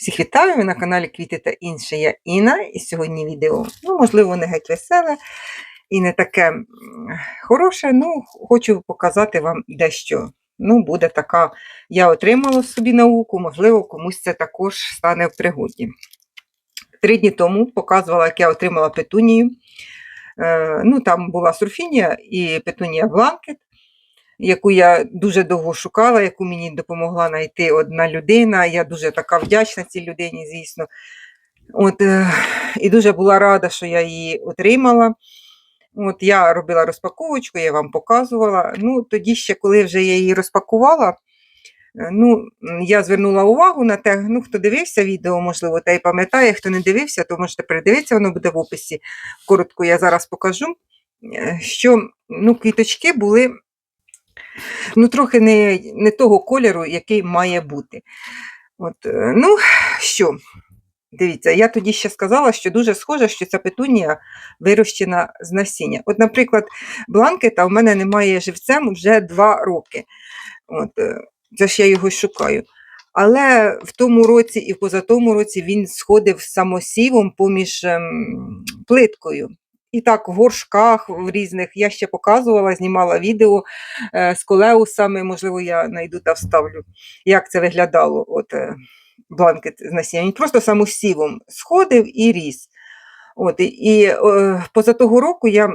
Всіх вітаю, ви на каналі Квіти та інше. Я Інна, і сьогодні відео, ну, можливо, не геть веселе і не таке хороше. Ну, хочу показати вам дещо. Ну, буде така, я отримала собі науку, можливо, комусь це також стане в пригоді. Три дні тому показувала, як я отримала петунію. Е, ну, там була сурфінія і петунія бланкет, яку я дуже довго шукала, яку мені допомогла знайти одна людина. Я дуже така вдячна цій людині, звісно. От, е, і дуже була рада, що я її отримала. От я робила розпаковочку, я вам показувала. Ну, тоді ще, коли вже я її розпакувала, е, ну, я звернула увагу на те, ну, хто дивився відео, можливо, та й пам'ятає, хто не дивився, то можете передивитися, воно буде в описі. Коротко я зараз покажу, е, що ну, квіточки були ну, трохи не, не того кольору, який має бути. От, е, ну, що, дивіться, я тоді ще сказала, що дуже схоже, що ця петунія вирощена з насіння. От, наприклад, бланкета в мене немає живцем вже два роки. От, е, це ж я його шукаю. Але в тому році і в позатому році він сходив самосівом поміж ем, плиткою. І так, в горшках в різних я ще показувала, знімала відео е, з колеусами, можливо, я знайду та вставлю, як це виглядало. От, е, бланкет з насіння. Він просто самосівом сходив і ріс. От, і, і е, поза того року я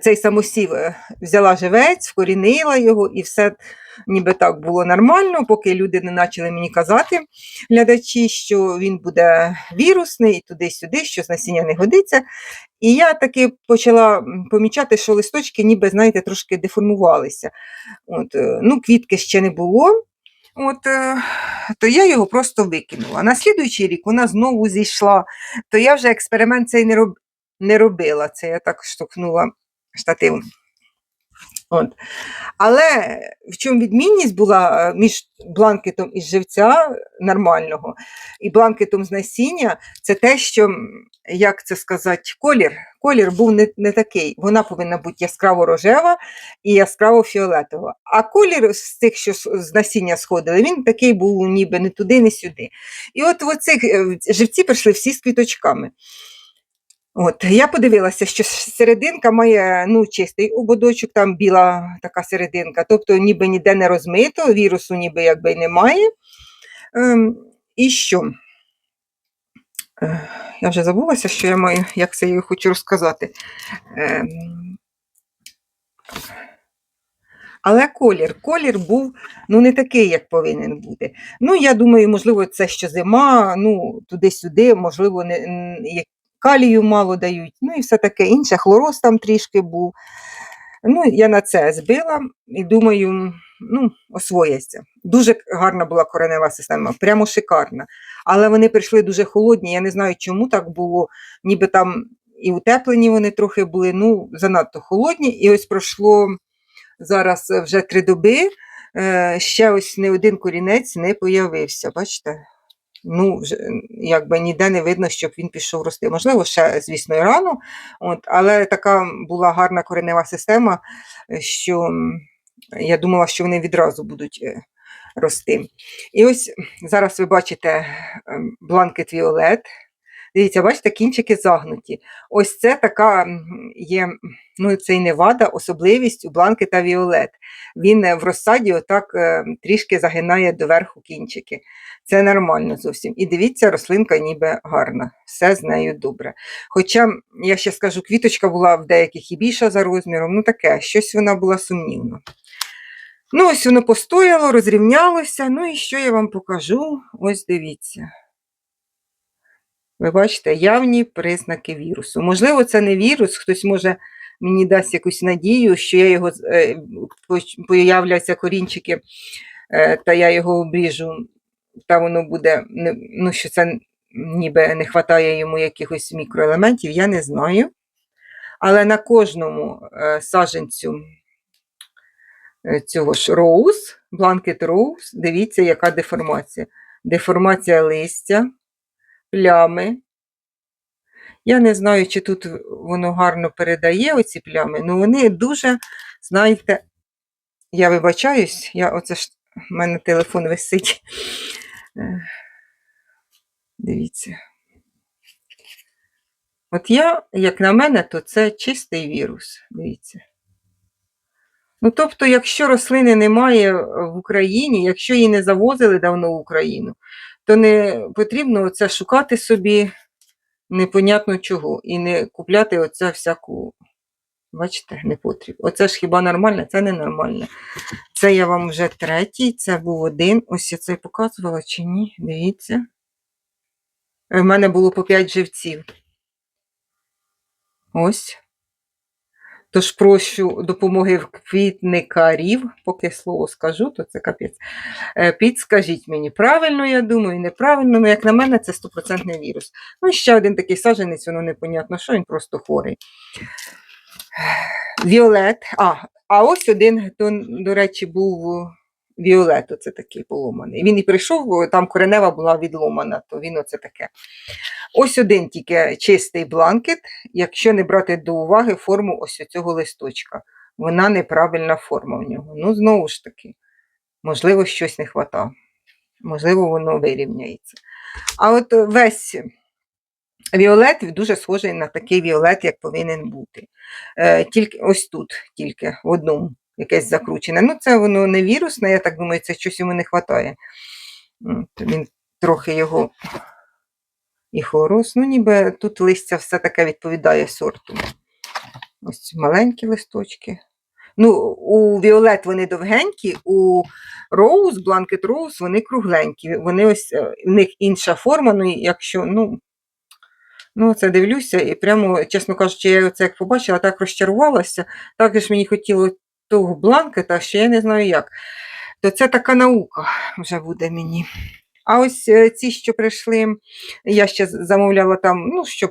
цей самосів е, взяла живець, вкорінила його, і все ніби так було нормально, поки люди не почали мені казати, глядачі, що він буде вірусний, туди-сюди, що з насіння не годиться. І я таки почала помічати, що листочки ніби, знаєте, трошки деформувалися. От, е, ну, квітки ще не було. От, е, то я його просто викинула. На слідуючий рік вона знову зійшла, то я вже експеримент цей не, роб... не робила. Це я так штовхнула штативом. От. Але в чому відмінність була е, між бланкетом із живця нормального і бланкетом з насіння, це те, що, як це сказати, колір. Колір був не, не такий. Вона повинна бути яскраво рожева і яскраво фіолетова. А колір з тих, що з з насіння сходили, він такий був ніби не туди, не сюди. І от в оцих е, живці прийшли всі з квіточками. От, я подивилася, що серединка має ну, чистий ободочок, там біла така серединка, тобто ніби ніде не розмито, вірусу ніби якби немає. Ем, і що? Е, Я вже забулася, що я маю, як це я хочу розказати. Ем, але колір, колір був ну, не такий, як повинен бути. Ну, я думаю, можливо, це ще зима, ну, туди-сюди, можливо, не, калію мало дають, ну і все таке інше, хлороз там трішки був. Ну, я на це збила і думаю, ну, освояться. Дуже гарна була коренева система, прямо шикарна. Але вони прийшли дуже холодні, я не знаю, чому так було, ніби там і утеплені вони трохи були, ну, занадто холодні. І ось пройшло зараз вже три доби, е, ще ось не один корінець не появився. Бачите? Ну, якби ніде не видно, щоб він пішов рости. Можливо, ще, звісно, і рано, от, але така була гарна коренева система, що я думала, що вони відразу будуть е, рости. І ось зараз ви бачите ем, бланкет Віолет. Дивіться, бачите, кінчики загнуті. Ось це така є, ну це й не вада, особливість у бланкета Віолет. Він е, в розсаді отак е, трішки загинає доверху кінчики. Це нормально зовсім. І дивіться, рослинка ніби гарна, все з нею добре. Хоча, я ще скажу, квіточка була в деяких і більша за розміром, ну таке, щось вона була сумнівна. Ну, ось воно постояло, розрівнялося. Ну і що я вам покажу? Ось дивіться. Ви бачите, явні признаки вірусу. Можливо, це не вірус, хтось може мені дасть якусь надію, що я його е, появляться корінчики, е, та я його обріжу, та воно буде, ну, що це ніби не вистачає йому якихось мікроелементів, я не знаю. Але на кожному е, саджанцю е, цього ж роуз, бланкет роуз, дивіться, яка деформація. Деформація листя, плями. Я не знаю, чи тут воно гарно передає оці плями, але вони дуже, знаєте, я вибачаюсь, я оце ж в мене телефон висить. Дивіться. От я, як на мене, то це чистий вірус. Дивіться. Ну, тобто, якщо рослини немає в Україні, якщо її не завозили давно в Україну, то не потрібно оце шукати собі непонятно чого і не купляти оце всяку. Бачите, не потрібно. Оце ж хіба нормально? Це не нормально. Це я вам вже третій, це був один. Ось я це показувала чи ні? Дивіться. У мене було по 5 живців. Ось. Тож прощу допомоги в квітникарів, поки слово скажу, то це капець. Е, Підскажіть мені, правильно я думаю, неправильно, ну як на мене, це стопроцентний вірус. Ну, і ще один такий саженець, воно непонятно, що він просто хворий. Віолет. А, а ось один, хто, до речі, був Віолет, оце такий поломаний. Він і прийшов, бо там коренева була відломана, то він оце таке. Ось один тільки чистий бланкет, якщо не брати до уваги форму ось цього листочка. Вона неправильна форма в нього. Ну, знову ж таки, можливо, щось не хватає. Можливо, воно вирівняється. А от весь Віолет дуже схожий на такий віолет, як повинен бути. Е, тільки ось тут, тільки в одному якесь закручене. Ну, це воно не вірусне, я так думаю, це щось йому не вистачає. Він трохи його і хлороз. Ну, ніби тут листя все таке відповідає сорту. Ось маленькі листочки. Ну, у Віолет вони довгенькі, у Роуз, Бланкет Роуз, вони кругленькі. Вони ось, е, в них інша форма, ну, якщо, ну, ну, це дивлюся, і прямо, чесно кажучи, я це як побачила, так розчарувалася. Так ж мені хотіло того бланкета, що я не знаю як. То це така наука вже буде мені. А ось е, ці, що прийшли, я ще замовляла там, ну, щоб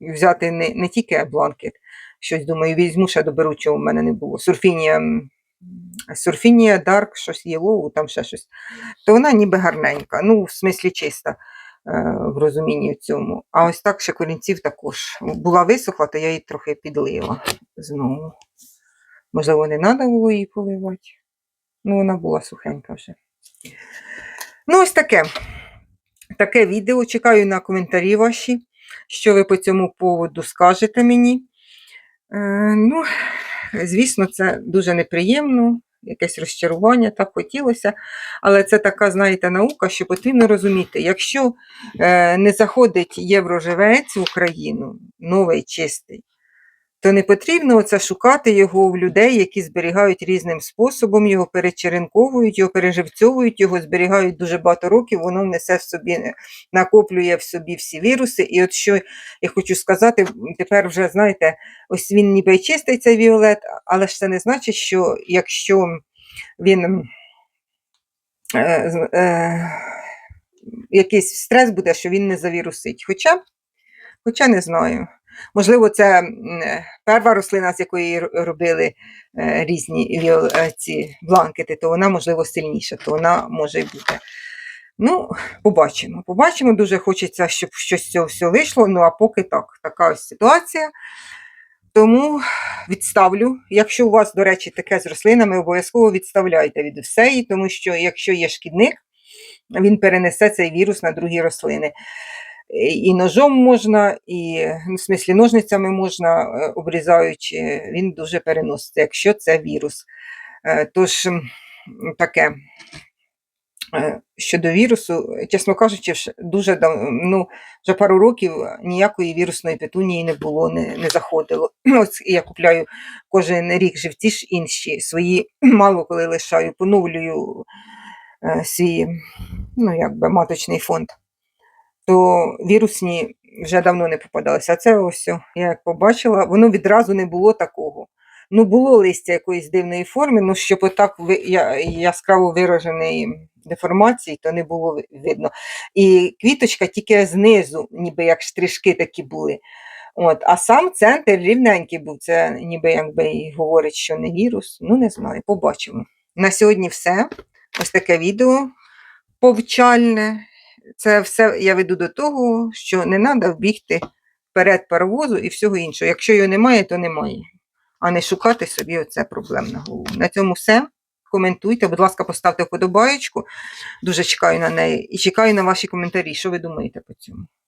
взяти не, не тільки бланкет, щось думаю, візьму, ще доберу, чого в мене не було. Сурфінія, сурфінія, дарк, щось єлоу, там ще щось. То вона ніби гарненька, ну, в смислі чиста. е, В розумінні цьому. А ось так ще корінців також. Була висохла, то я її трохи підлила знову. Можливо, не треба було її поливати. Ну, вона була сухенька вже. Ну, ось таке. Таке відео. Чекаю на коментарі ваші, що ви по цьому поводу скажете мені. Е, ну, звісно, це дуже неприємно, якесь розчарування, так хотілося. Але це така, знаєте, наука, що потрібно розуміти, якщо е, не заходить євроживець в Україну, новий чистий, то не потрібно оце шукати його в людей, які зберігають різним способом, його перечеренковують, його переживцьовують, його зберігають дуже багато років, воно несе в собі, накоплює в собі всі віруси. І от що я хочу сказати, тепер вже, знаєте, ось він ніби й чистий цей віолет, але ж це не значить, що якщо він е, е, якийсь стрес буде, що він не завірусить. Хоча, хоча не знаю. Можливо, це е, рослина, з якої робили е, різні е, ці бланкети, то вона, можливо, сильніша, то вона може бути. Ну, побачимо. Побачимо. Дуже хочеться, щоб щось з цього все вийшло. Ну, а поки так, така ось ситуація. Тому відставлю. Якщо у вас, до речі, таке з рослинами, обов'язково відставляйте від всеї, тому що якщо є шкідник, він перенесе цей вірус на другі рослини. І ножом можна, і ну, в смислі ножницями можна, е, обрізаючи, він дуже переноситься, якщо це вірус. Е, Тож таке. Е, Щодо вірусу, чесно кажучи, дуже ну, вже пару років ніякої вірусної петунії не було, не, не заходило. Ось я купляю кожен рік живці ж інші свої, мало коли лишаю, поновлюю е, свій ну, якби, маточний фонд. То вірусні вже давно не попадалися. А це ось, я як побачила, воно відразу не було такого. Ну, було листя якоїсь дивної форми, ну щоб отак яскраво вираженої деформації, то не було видно. І квіточка тільки знизу, ніби як штришки такі були. От, а сам центр рівненький був. Це ніби якби і говорить, що не вірус. Ну, не знаю, побачимо. На сьогодні все. Ось таке відео повчальне. Це все я веду до того, що не треба вбігти вперед паровозу і всього іншого. Якщо його немає, то немає. А не шукати собі оце проблем на голову. На цьому все. коментуйте, будь ласка, поставте вподобаєчку. Дуже чекаю на неї і чекаю на ваші коментарі. Що ви думаєте по цьому?